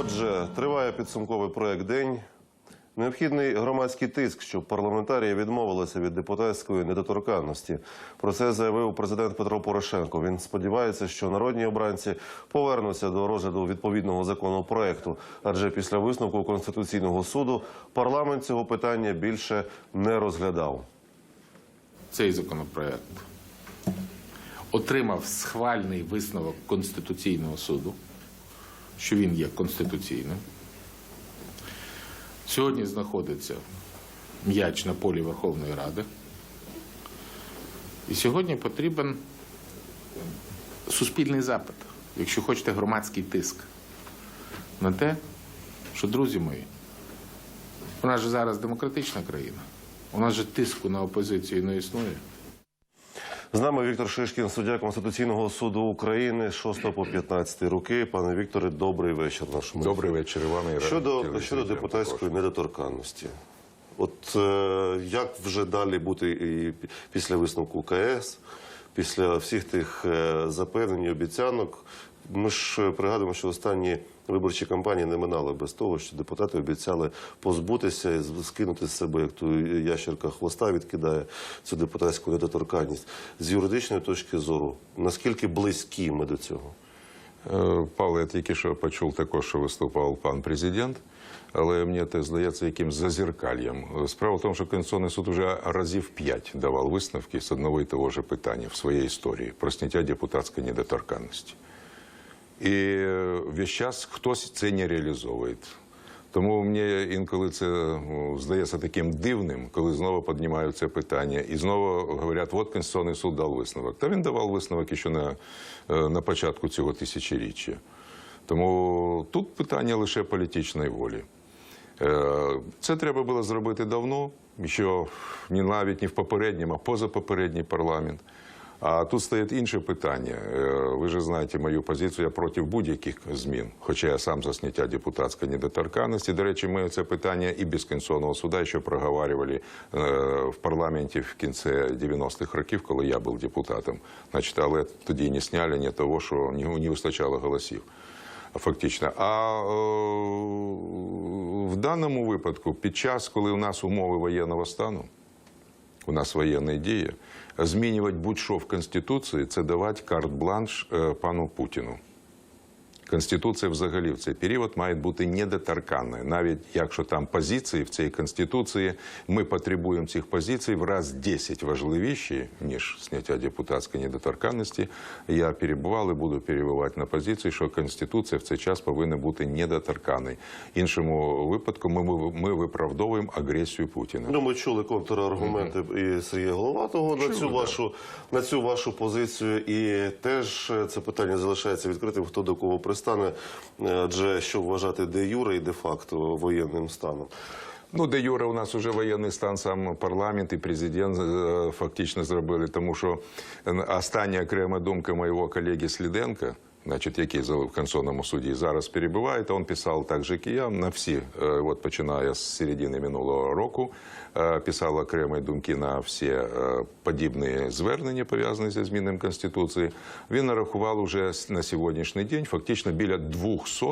Отже, триває підсумковий проект день. Необхідний громадський тиск, щоб парламентарії відмовилися від депутатської недоторканності. Про це заявив президент Петро Порошенко. Він сподівається, що народні обранці повернуться до розгляду відповідного законопроекту, адже після висновку Конституційного суду парламент цього питання більше не розглядав. цей законопроект отримав схвальний висновок Конституційного суду, що він є конституційним. Сьогодні знаходиться м'яч на полі Верховної Ради. І сьогодні потрібен суспільний запит, якщо хочете, громадський тиск на те, що, друзі мої, у нас же зараз демократична країна. У нас же тиску на опозицію не існує. З нами Віктор Шишкін, суддя Конституційного суду України 6 по 15 роки. Пане Вікторе, добрий вечір нашому. Добрий вечір і вам Щодо, щодо депутатської недоторканності, от е, як вже далі бути і після висновку КС, після всіх тих е, запевнень і обіцянок, ми ж е, пригадуємо, що останні виборчі кампанії не минали без того, що депутати обіцяли позбутися і скинути з себе, як ту ящерка хвоста відкидає цю депутатську недоторканність. З юридичної точки зору, наскільки близькі ми до цього? Е, Павло, я тільки що почув також, що виступав пан президент, але мені це здається якимсь зазеркальєм. Е, Справа в тому, що Конституційний суд вже разів п'ять давав висновки з одного і того ж питання в своїй історії про зняття депутатської недоторканності. І е, весь час хтось це не реалізовує. Тому мені інколи це ну, здається таким дивним, коли знову піднімають це питання і знову говорять, от Конституційний суд дав висновок. Та він давав висновок ще на, е, на початку цього тисячоріччя. Тому тут питання лише політичної волі. Е, Це треба було зробити давно, що не навіть не в попередньому, а позапопередній парламент. А тут стоїть інше питання. Е, Ви ж знаєте мою позицію, я проти будь-яких змін, хоча я сам за зняття депутатської недоторканності. До речі, ми це питання і без Конституційного суду ще проговорювали е, в парламенті в кінці 90-х років, коли я був депутатом. Значить, але тоді не сняли ні того, що не вистачало голосів фактично. А е, в даному випадку, під час, коли у нас умови воєнного стану, у нас воєнні дії, змінювати будь-що в Конституції це давати карт-бланш е, пану Путіну. Конституція взагалі в цей період має бути недоторканною. Навіть якщо там позиції в цій конституції, ми потребуємо цих позицій в раз 10 важливіші, ніж зняття депутатської недоторканності. Я перебував і буду перебувати на позиції, що конституція в цей час повинна бути недоторканою. Іншому випадку ми, ми, виправдовуємо агресію Путіна. Ну, ми чули контраргументи і Сергія Головатого на цю вашу на цю вашу позицію, і теж е, це питання залишається відкритим. Хто до кого пристане, е, адже що вважати де юре і де факто воєнним станом. Ну, де Юра, у нас уже воєнний стан, сам парламент і президент е, фактично зробили, тому що е, остання окрема думка моєго колеги Сліденка, значить, який в Конституційному суді зараз перебуває, то він писав також же, і я, на всі, е, от починає з середини минулого року, е, писав окремі думки на всі е, подібні звернення, пов'язані зі змінами Конституції. Він нарахував уже на сьогоднішній день фактично біля 200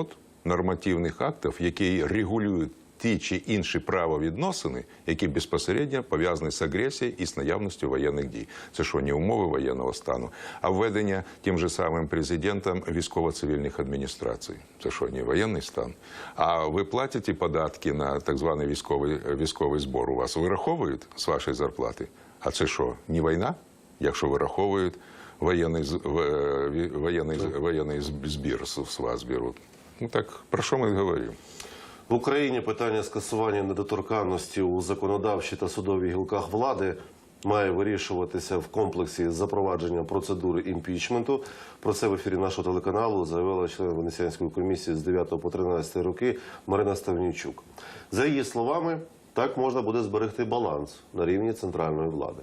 нормативних актів, які регулюють ті чи інші правовідносини, які безпосередньо пов'язані з агресією і з наявністю воєнних дій. Це що, не умови воєнного стану, а введення тим же самим президентом військово-цивільних адміністрацій. Це що, не воєнний стан? А ви платите податки на так званий військовий, військовий збор. У вас вираховують з вашої зарплати? А це що, не війна, якщо вираховують воєнний, е, воєнний, воєнний збір з вас беруть? Ну так, про що ми говоримо? В Україні питання скасування недоторканності у законодавчій та судовій гілках влади має вирішуватися в комплексі з запровадженням процедури імпічменту. Про це в ефірі нашого телеканалу заявила член Венеціанської комісії з 9 по 13 роки Марина Ставнійчук. За її словами, так можна буде зберегти баланс на рівні центральної влади.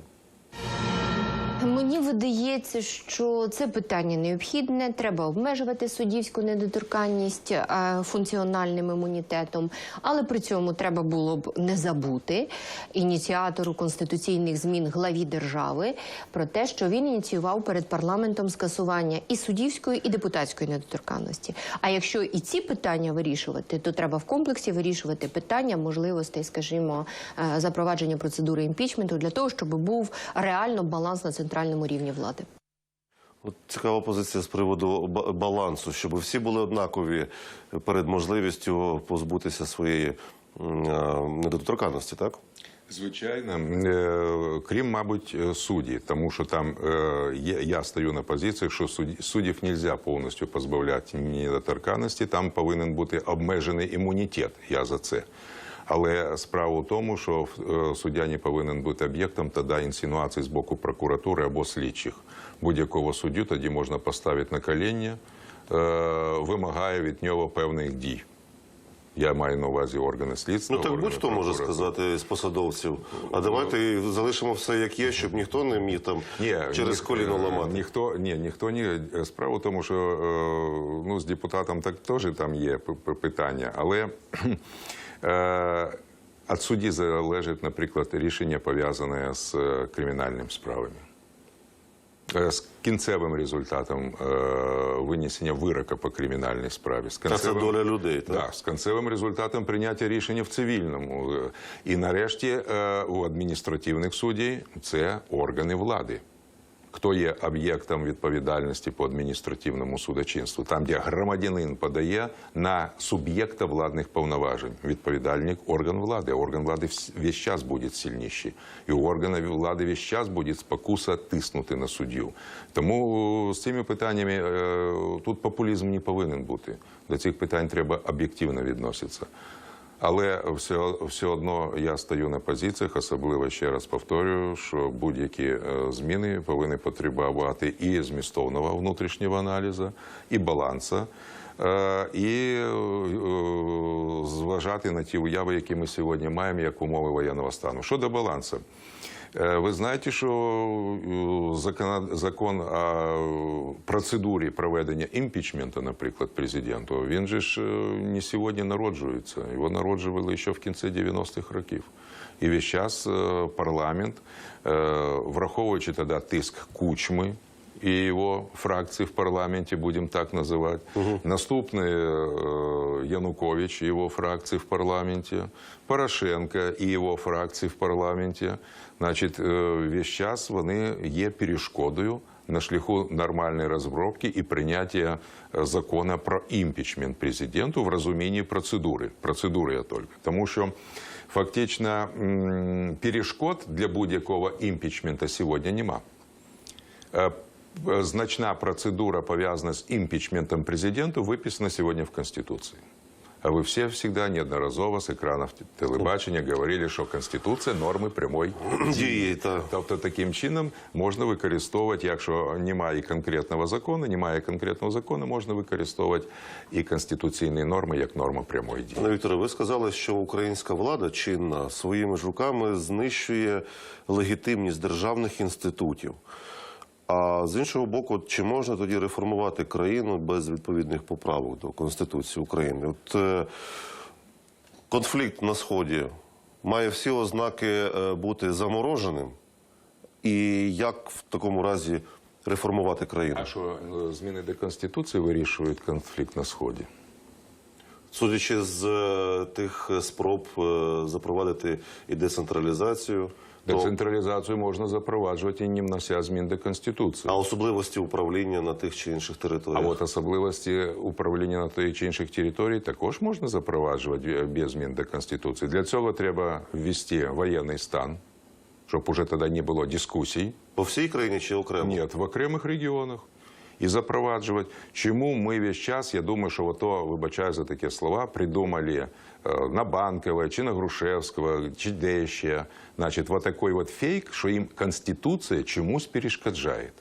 Мені видається, що це питання необхідне. Треба обмежувати суддівську недоторканність е, функціональним імунітетом, але при цьому треба було б не забути ініціатору конституційних змін главі держави про те, що він ініціював перед парламентом скасування і суддівської, і депутатської недоторканності. А якщо і ці питання вирішувати, то треба в комплексі вирішувати питання можливостей, скажімо, е, запровадження процедури імпічменту для того, щоб був реально баланс на центральному рівні влади. От цікава позиція з приводу балансу, щоб всі були однакові перед можливістю позбутися своєї е, недоторканності, так? Звичайно, Е, крім, мабуть, е, судді, тому що там е, є, я стою на позиціях, що судді- суддів не можна повністю позбавляти недоторканності, там повинен бути обмежений імунітет, я за це. Але справа в тому, що е, суддя не повинен бути об'єктом тоді інсинуацій з боку прокуратури або слідчих. Будь-якого суддю тоді можна поставити на коління, е, вимагає від нього певних дій. Я маю на увазі органи слідства. Ну так будь-хто може сказати з посадовців. А давайте залишимо все як є, щоб ніхто не міг там Ні, через ні- коліно ламати. Ніхто, ні, ніхто не справа в тому, що е, ну, з депутатом так теж там є питання, але е, від судді залежить, наприклад, рішення пов'язане з е, кримінальними справами. Е, З кінцевим результатом е, винесення вирока по кримінальній справі. З Та це доля людей, так? Да, з кінцевим результатом прийняття рішення в цивільному. Е, І нарешті е, у адміністративних суддів це органи влади. Хто є об'єктом відповідальності по адміністративному судочинству? Там, де громадянин подає на суб'єкта владних повноважень. Відповідальник орган влади. Орган влади весь час буде сильніший. І у органа влади весь час буде спокуса тиснути на суддю. Тому е, з цими питаннями е, тут популізм не повинен бути. До цих питань треба об'єктивно відноситися. Але все, все одно я стою на позиціях, особливо ще раз повторюю, що будь-які е, зміни повинні потребувати і змістовного внутрішнього аналізу, і балансу, е, і е, зважати на ті уяви, які ми сьогодні маємо, як умови воєнного стану. Щодо балансу. Е, Ви знаєте, що е, закон, о процедурі проведення імпічменту, наприклад, президенту, він же ж е, не сьогодні народжується. Його народжували ще в кінці 90-х років. І весь час е, парламент, е, враховуючи тоді тиск кучми, і його фракції в парламенті, будемо так називати. Наступний е, Янукович і його фракції в парламенті, Порошенко і його фракції в парламенті. Значить, е, весь час вони є перешкодою на шляху нормальної розробки і прийняття е, закону про імпічмент президенту в розумінні процедури. Процедури я тільки. Тому що фактично перешкод для будь-якого імпічмента сьогодні нема. Е, Значна процедура, пов'язана з імпічментом президенту, виписана сьогодні в Конституції. А ви всі завжди неодноразово з екранів телебачення говорили, що Конституція норми прямої Дії. Тобто таким чином можна використовувати, якщо немає конкретного закону, немає конкретного закону, можна використовувати і конституційні норми як норма прямої дії. Вікторе, ви сказали, що українська влада чинна своїми ж руками знищує легітимність державних інститутів. А з іншого боку, чи можна тоді реформувати країну без відповідних поправок до Конституції України? От е, конфлікт на сході має всі ознаки е, бути замороженим. І як в такому разі реформувати країну? А що е, зміни до конституції вирішують конфлікт на сході? Судячи з е, тих спроб е, запровадити і децентралізацію, Децентралізацію можна запроваджувати і не внося змін до конституції. а особливості управління на тих чи інших А от особливості управління на тої чи інших територій також можна запроваджувати без змін до Конституції. Для цього треба ввести воєнний стан, щоб уже тоді не було дискусій. По всій країні чи окремо? Ні, в окремих регіонах. І запроваджувати. Чому ми весь час, я думаю, що ото, вибачаю за такі слова, придумали е, на Банкова, чи на Грушевського, чи де ще. Значить, вот такой фейк, що їм Конституція чомусь перешкоджає.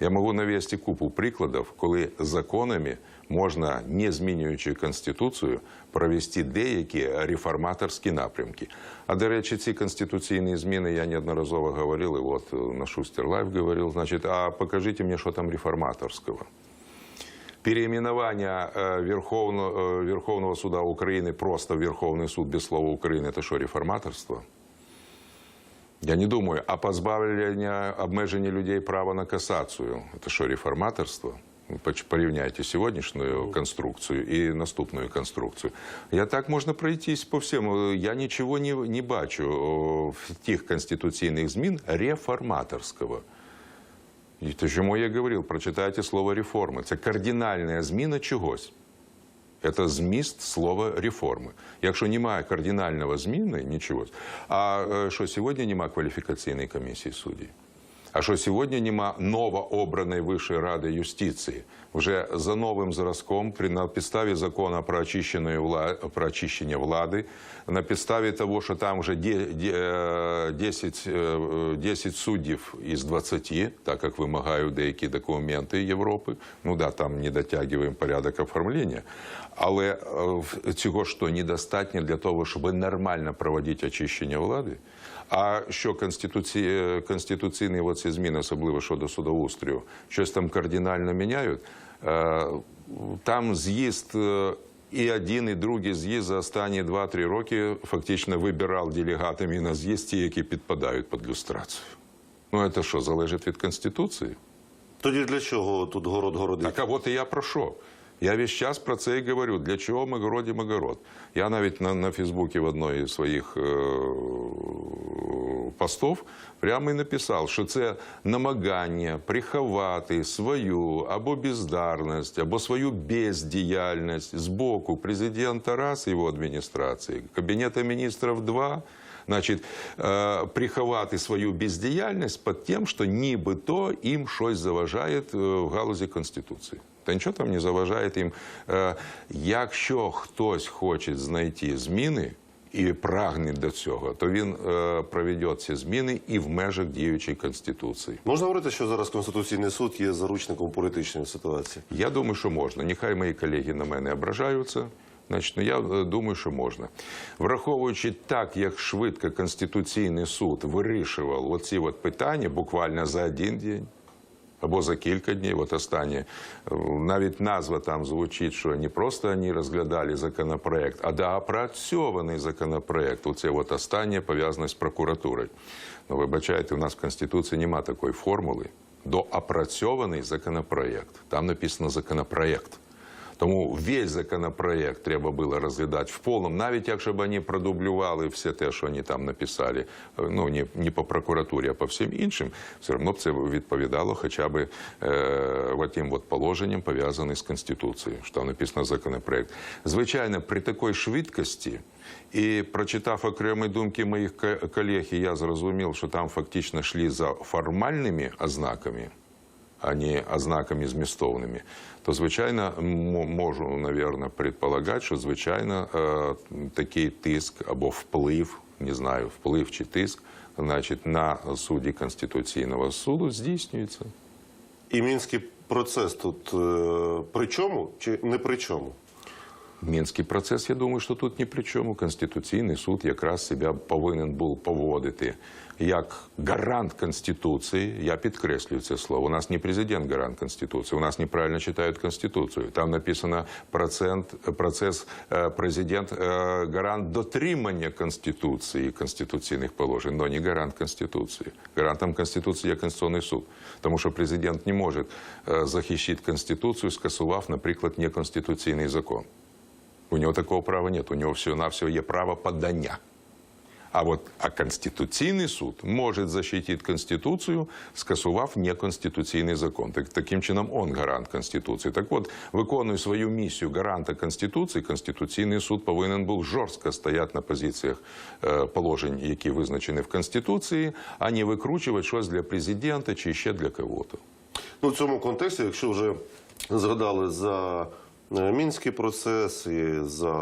Я можу навести купу прикладів, коли законами можна, не змінюючи конституцію, провести деякі реформаторські напрямки. А до речі, ці конституційні зміни я неодноразово говорив, і от е, на Шустер Лайв говорив, значить, а покажіть мені, що там реформаторського. Переименование э, Верховного, э, Верховного суда Украины просто в Верховный суд без слова Украины – это что, реформаторство? Я не думаю. А позбавлення, обмеження людей права на касацію – це що, реформаторство? Порівняйте сьогоднішню конструкцію і наступну конструкцію. Я так можна пройтись по всім. Я нічого не, не бачу в тих конституційних змін реформаторського. І то, чому я говорив, прочитайте слово реформи. Це кардинальна зміна чогось. Це зміст слова реформи. Якщо немає кардинального зміни, нічого. А е, що сьогодні немає кваліфікаційної комісії суддів? А що сьогодні нема новообраної Вищої ради юстиції? Вже за новим зразком, при на підставі закону про очищення про очищення влади, на підставі того, що там вже де- де- е, 10, е, 10 суддів із 20, так як вимагають деякі документи Європи. Ну да, там не дотягуємо порядок оформлення. Але е, цього то недостатньо для того, щоб нормально проводити очищення влади. А що конституці... конституційні оці зміни, особливо щодо судоустрою, щось там кардинально міняють, е, там з'їзд е, і один, і другий з'їзд за останні 2-3 роки фактично вибирав делегатами на з'їзд ті, які підпадають під люстрацію. Ну, це що, залежить від Конституції? Тоді для чого тут город городить? Так а от і я про що? Я весь час про це і говорю. Для чого ми городимо огород? Я навіть на, на Фейсбуці в одной із своїх е, постов прямо і написав, що це намагання приховати свою або бездарність, або свою бездіяльність з боку президента раз і його адміністрації, Кабінету міністрів два, Значить, е, приховати свою бездіяльність під тим, що нібито їм щось заважає е, в галузі Конституції. Та нічого там не заважає їм. Е, Якщо хтось хоче знайти зміни і прагне до цього, то він е, проведе ці зміни і в межах діючої Конституції. Можна говорити, що зараз Конституційний суд є заручником політичної ситуації? Я думаю, що можна. Нехай мої колеги на мене ображаються. Значить, ну я е, думаю, що можна. Враховуючи так, як швидко Конституційний суд вирішував оці от питання буквально за один день. Або за кілька днів, от останнє, е, навіть назва там звучить, що не просто вони розглядали законопроект, а доопрацьований законопроект. Оце от останнє пов'язане з прокуратурою. Ну, вибачайте, у нас в Конституції нема такої формули. Доопрацьований законопроект. Там написано законопроект. Тому весь законопроект треба було розглядати в повному, навіть якщо б вони продублювали все те, що вони там написали, е, ну не, не по прокуратурі, а по всім іншим, все одно б це відповідало хоча б е, тим от положенням, пов'язаним з Конституцією, що там написано законопроект. Звичайно, при такій швидкості. І прочитав окремі думки моїх колег, я зрозумів, що там фактично йшли за формальними ознаками, а не ознаками змістовними, то звичайно можу, навірно, предполагати, що звичайно е, такий тиск або вплив, не знаю, вплив чи тиск, значить, на судді Конституційного суду здійснюється. І мінський процес тут е, при чому чи не при чому? Мінський процес, я думаю, що тут ні при чому. Конституційний суд якраз себе повинен був поводити як гарант Конституції. Я підкреслюю це слово. У нас не президент гарант Конституції, у нас неправильно читають Конституцію. Там написано процент, процес е, президент е, гарант дотримання Конституції конституційних положень, але не гарант Конституції. Гарантом Конституції є Конституційний суд. Тому що президент не може е, захищати Конституцію, скасував, наприклад, неконституційний закон. У нього такого права нет. У нього всього-навсього є право подання. А от а Конституційний суд може захистити Конституцію, скасував неконституційний закон. Так, таким чином, он гарант Конституції. Так от, виконує свою місію гаранта Конституції, Конституційний суд повинен був жорстко стояти на позиціях е, положень, які визначені в Конституції, а не викручувати щось для президента чи ще для кого-то. Ну, в цьому контексті, якщо вже згадали за мінський процес і за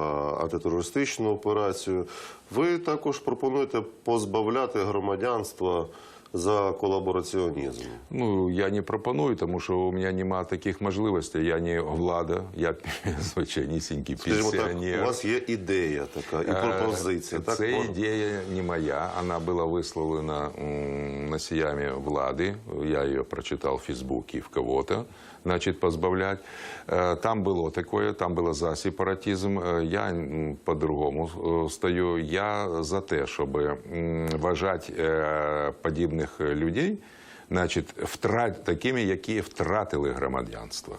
антитерористичну операцію, ви також пропонуєте позбавляти громадянства за колабораціонізм. Ну, я не пропоную, тому що у мене немає таких можливостей. Я не влада, я звичайнісінький Скажімо так, у вас є ідея така і пропозиція. Е, Так, Це Можна? ідея не моя. Вона була висловлена носіями влади. Я її прочитав в Фейсбуке в кого-то Значит, позбавлять. Э, Там было такое, там было за сепаратизм. Э, Я м, по-другому э, стою. Я за те, щоб м, вважати е, подібних людей, значить, втрат, такими, які втратили громадянство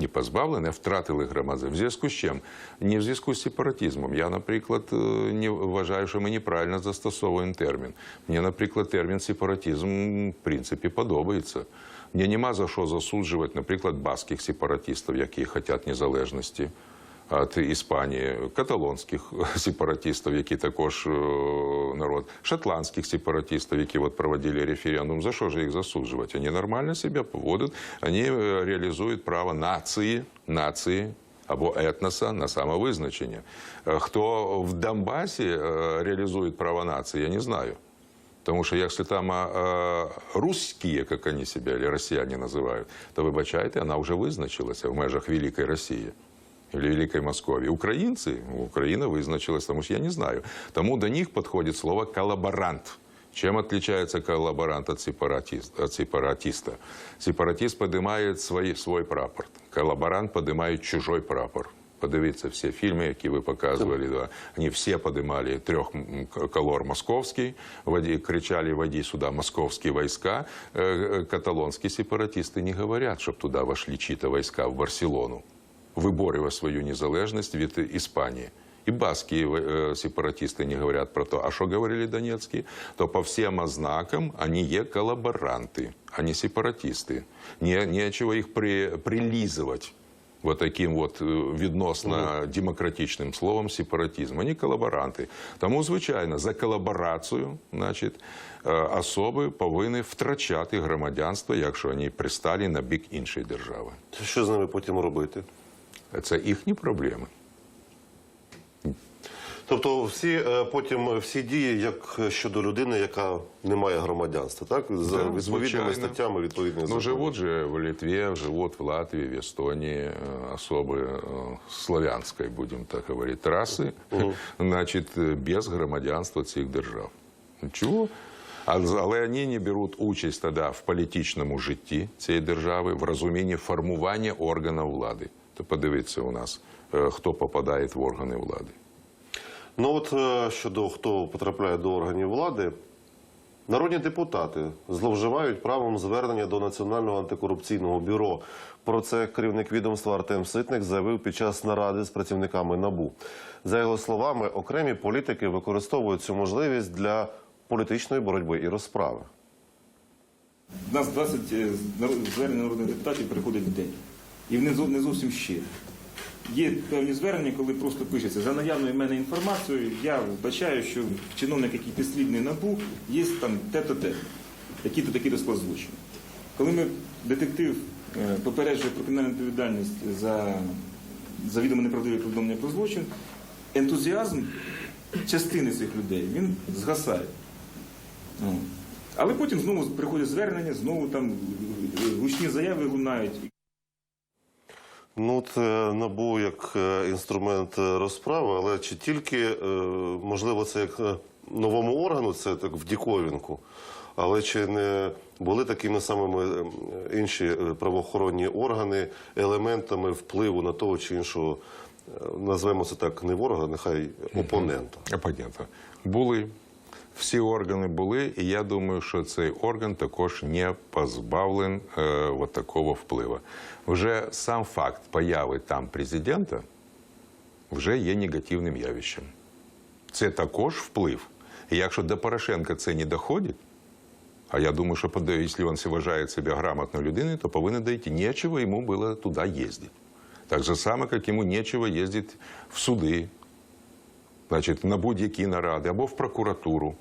не позбавлені, а втратили громадянство. В зв'язку з чим? Не в зв'язку з сепаратизмом. Я, наприклад, е, не вважаю, що ми неправильно застосовуємо термін. Мені, наприклад, термін сепаратизм в принципі подобається. Мені нема за що засуджувати, наприклад, баских сепаратистів, які хочуть незалежності від Іспанії, каталонських сепаратистів, які також е, народ, шотландських сепаратистів, які от проводили референдум. За що ж їх засуджувати? Вони нормально себе поводять, вони е, реалізують право нації, нації або етноса на самовизначення. Е, Хто в Донбасі реалізує право нації, я не знаю. Потому что если там а, русские, как они себя, или россияне называют, то, вибачайте, она уже визначилася в межах Великой России. Или Великой Московії. Українці, Україна визначилась, тому що я не знаю. Тому до них підходить слово колаборант. Чем отличается коллаборант от сепаратиста? От сепаратиста? Сепаратист поднимает свой, свой прапор. Коллаборант поднимает чужой прапор. Подивіться всі фільми, які ви показували. Да. Вони всі подимали трьох колор московський, води, кричали «Води сюда московські війська». Е, е, Каталонські сепаратисти не говорять, щоб туди вошли чьи-то війська в Барселону, виборював свою незалежність від Іспанії. І баскі е, сепаратисти не говорять про то. А що говорили донецькі? То по всім ознакам вони є колаборанти, а не сепаратисти. Не, нечего їх при, прилізувати вот таким вот е, відносно демократичним словом сепаратизм. Вони колаборанти. Тому, звичайно, за колаборацію, значить, е, особи повинні втрачати громадянство, якщо вони пристали на бік іншої держави. Що з ними потім робити? Це їхні проблеми. Тобто всі е, потім всі дії, як щодо людини, яка не має громадянства, так? За Да, відповідними звичайно. статтями, відповідними Ну, законами. живут же в Литве, живут в Латвии, в Эстонии э, особы э, славянской, будем так говорить, расы, значит, э, без громадянства цих держав. Чого? А- Але вони не беруть участь тоді в політичному житті цієї держави, в розумінні формування органів влади. То подивіться у нас, е, хто попадає в органи влади. Ну от е, щодо хто потрапляє до органів влади, народні депутати зловживають правом звернення до Національного антикорупційного бюро. Про це керівник відомства Артем Ситник заявив під час наради з працівниками НАБУ. За його словами, окремі політики використовують цю можливість для політичної боротьби і розправи. У нас 20 е, звернень народних депутатів приходить в день. І не зовсім щирі. Є певні звернення, коли просто пишеться за наявною в мене інформацією, я вбачаю, що чиновник, який підслідний набув, є там те-то те, який-то такий то склад злочину. Коли ми детектив е, попереджує про кримінальну відповідальність за завідомо неправдиве повідомлення про злочин, ентузіазм частини цих людей він згасає. Ну, Але потім знову приходять звернення, знову там е, гучні заяви лунають. Ну, це набу як е, інструмент е, розправи, але чи тільки е, можливо це як новому органу, це так в діковінку, але чи не були такими самими інші правоохоронні органи елементами впливу на того чи іншого, назвемо це так, не ворога, нехай опонента. Опонента. Були. Всі органи були, і я думаю, що цей орган також не позбавлен е, от такого впливу. Вже сам факт появи там президента вже є негативним явищем. Це також вплив. І якщо до Порошенка це не доходить, а я думаю, що якщо він вважає себе грамотною людиною, то повинен дойти. Нечего йому було туди їздити. Так же само, як йому нечего їздити в суди, значить, на будь-які наради або в прокуратуру.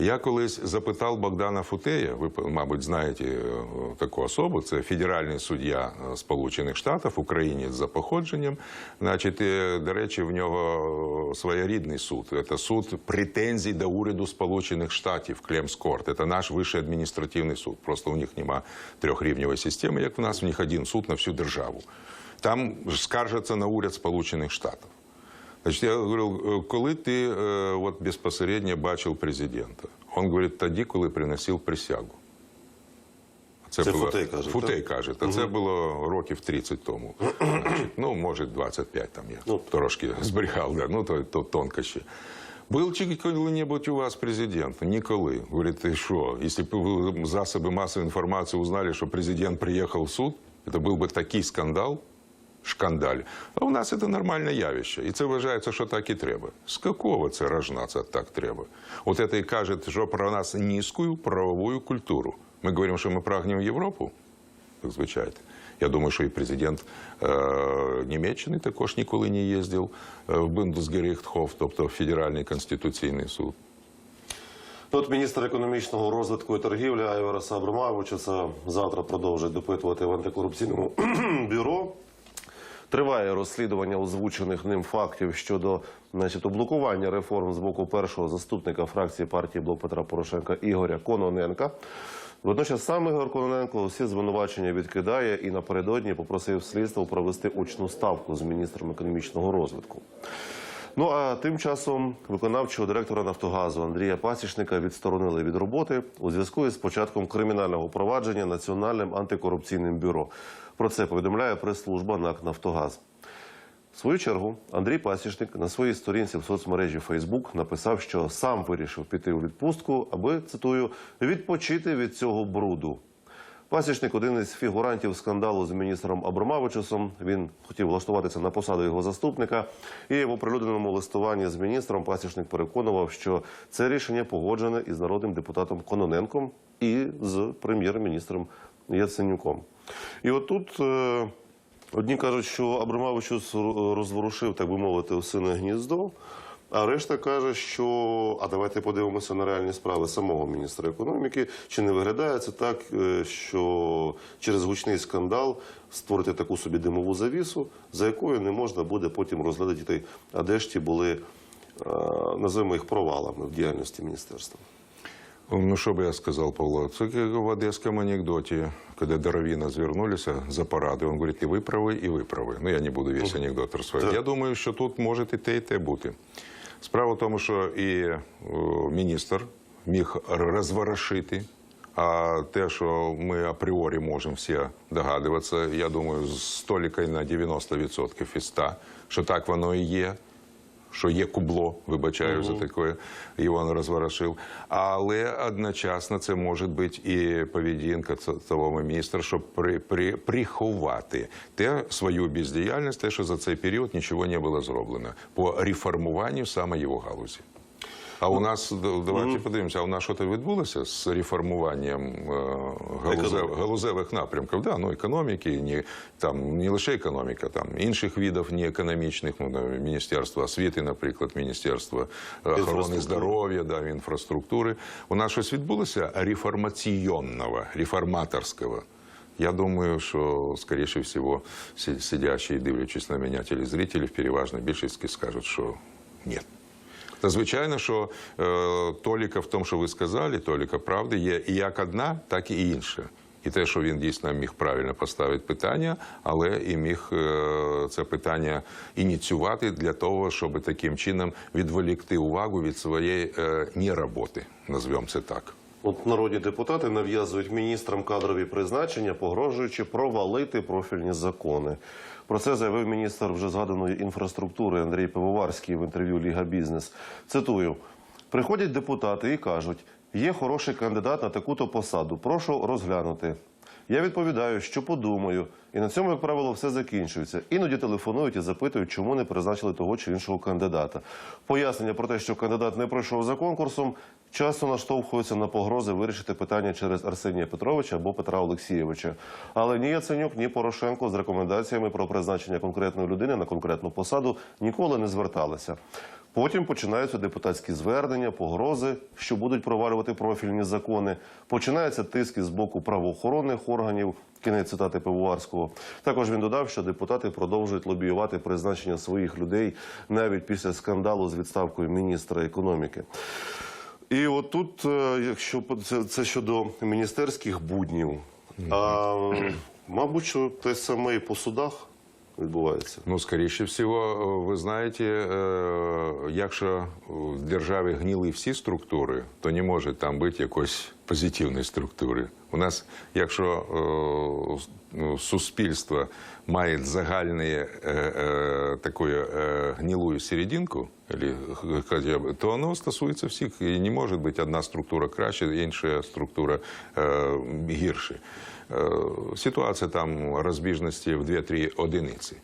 Я колись запитав Богдана Футея, ви, мабуть, знаєте е, таку особу, це федеральний суддя е, Сполучених Штатів, українець за походженням. Значить, е, до речі, в нього своєрідний суд. Це суд претензій до уряду Сполучених Штатів, Клемскорт. Це наш вищий адміністративний суд. Просто у них нема трьохрівневої системи, як в нас, у них один суд на всю державу. Там скаржаться на уряд Сполучених Штатів. Значить, я говорю, «Е, коли ти е, от безпосередньо бачив президента? Він говорить, тоді, коли приносив присягу. Це Футей каже, Футей каже, та це було років 30 тому. Значить, ну, може, 25 там я Ну. трошки зберігав, да, ну, то, то тонко ще. Чи коли-небудь у вас президент? Ніколи. Говорить, ти що, якщо б ви засоби масової інформації узнали, що президент приїхав в суд, це був би такий скандал, шкандаль. А у нас це нормальне явище. І це вважається, що так і треба. З какого це рожна це так треба? От це і каже, що про нас низьку правову культуру. Ми говоримо, що ми прагнемо Європу, так звичайно. Я думаю, що і президент е, Німеччини також ніколи не їздив е, в Бундесгеріхтхоф, тобто в Федеральний конституційний суд. Ну, От міністр економічного розвитку і торгівлі Айвара Абрамовича це завтра продовжить допитувати в антикорупційному бюро. Триває розслідування озвучених ним фактів щодо значить, блокування реформ з боку першого заступника фракції партії Блок Петра Порошенка Ігоря Кононенка. Водночас сам Ігор Кононенко всі звинувачення відкидає і напередодні попросив слідство провести очну ставку з міністром економічного розвитку. Ну а тим часом виконавчого директора Нафтогазу Андрія Пасічника відсторонили від роботи у зв'язку із початком кримінального провадження Національним антикорупційним бюро. Про це повідомляє прес-служба НАК Нафтогаз. В свою чергу Андрій Пасічник на своїй сторінці в соцмережі Фейсбук написав, що сам вирішив піти у відпустку, аби цитую відпочити від цього бруду. Пасічник один із фігурантів скандалу з міністром Абрамавичусом. Він хотів влаштуватися на посаду його заступника. І в оприлюдненому листуванні з міністром Пасічник переконував, що це рішення погоджене із народним депутатом Кононенком і з прем'єр-міністром Яценюком. І отут е, одні кажуть, що Абрамавичус розворушив, так би мовити, осине гніздо. А решта каже, що а давайте подивимося на реальні справи самого міністра економіки. Чи не виглядає це так, е, що через гучний скандал створити таку собі димову завісу, за якою не можна буде потім розглядати, а де ж ті були, е, називаємо їх провалами в діяльності міністерства. Ну, що би я сказав, Павло? Це як в одеському анекдоті, коли до Равіна звернулися за поради, він говорить, і ви праві, і ви праві. Ну, я не буду весь анекдот розповідати. Я думаю, що тут може і те, і те бути. Справа в тому, що і міністр міг розворошити, а те, що ми апріорі можемо всі догадуватися, я думаю, з толікою на 90% із 100, що так воно і є що є кубло, вибачаю за таке, Іван розворошив. Але одночасно це може бути і поведінка цього міністра, щоб при, при, приховати те свою бездіяльність, те, що за цей період нічого не було зроблено по реформуванню саме його галузі. А у нас давайте подивимося, а у нас що-то відбулося з реформуванням е, галузев, галузевих напрямків, да, ну економіки, не там не лише економіка, там інших видів неекономічних, ну на- міністерства освіти, наприклад, міністерства е, охорони здоров'я, да, інфраструктури. У нас щось відбулося реформаційного, реформаторського. Я думаю, що, скоріше всього, си- сидячі і дивлячись на мене телезрителі, в переважній більшості скажуть, що ні. Та звичайно, що е, толіка в тому, що ви сказали, толіка правди є і як одна, так і інша. І те, що він дійсно міг правильно поставити питання, але і міг е, це питання ініціювати для того, щоб таким чином відволікти увагу від своєї е, нероботи, назвемо це так. От народні депутати нав'язують міністрам кадрові призначення, погрожуючи провалити профільні закони. Про це заявив міністр вже згаданої інфраструктури Андрій Пивоварський в інтерв'ю Ліга Бізнес. Цитую: приходять депутати і кажуть: є хороший кандидат на таку-то посаду. Прошу розглянути. Я відповідаю, що подумаю, і на цьому, як правило, все закінчується. Іноді телефонують і запитують, чому не призначили того чи іншого кандидата. Пояснення про те, що кандидат не пройшов за конкурсом, часто наштовхуються на погрози вирішити питання через Арсенія Петровича або Петра Олексійовича. Але ні Яценюк, ні Порошенко з рекомендаціями про призначення конкретної людини на конкретну посаду ніколи не зверталися. Потім починаються депутатські звернення, погрози, що будуть провалювати профільні закони. Починається тиск із боку правоохоронних органів. Кінець цитати Пивоварського. Також він додав, що депутати продовжують лобіювати призначення своїх людей навіть після скандалу з відставкою міністра економіки. І от тут, е, якщо це, це щодо міністерських буднів, а, мабуть, що те саме і по судах відбувається. Ну, скоріше всього, е, ви знаєте, е, якщо в державі гніли всі структури, то не може там бути якоїсь позитивної структури. У нас, якщо е, ну, суспільство має загальну таку гнилую серединку, то воно стосується всіх. І не може бути одна структура краще, інша структура гірше. Е, Ситуація там розбіжності в 2-3 одиниці.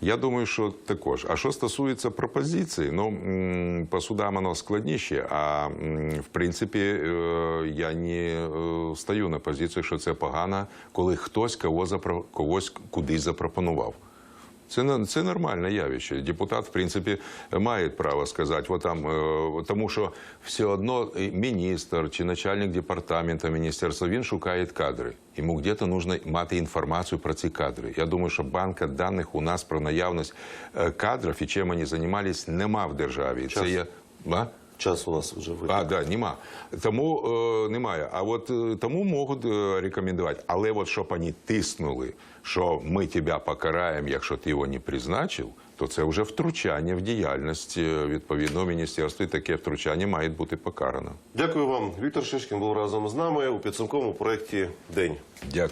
Я думаю, що також. А що стосується пропозицій, ну по судам воно складніше. А в принципі, е, я не стаю на позицію, що це погано, коли хтось кого запро- когось кудись запропонував. Це, це нормальне явище. Депутат, в принципі, має право сказати, от там, е, тому що все одно міністр чи начальник департаменту міністерства він шукає кадри. Йому где-то потрібно мати інформацію про ці кадри. Я думаю, що банка даних у нас про наявність е, кадрів і чим вони займалися, нема в державі. Час. Це є. Час у нас вже вийде. А, да, нема. Тому е, немає. А от е, тому можуть е, рекомендувати. Але от щоб вони тиснули, що ми тебе покараємо, якщо ти його не призначив, то це вже втручання в діяльність е, відповідного міністерства, і таке втручання має бути покарано. Дякую вам. Віктор Шишкін був разом з нами у підсумковому проєкті День. Дякую.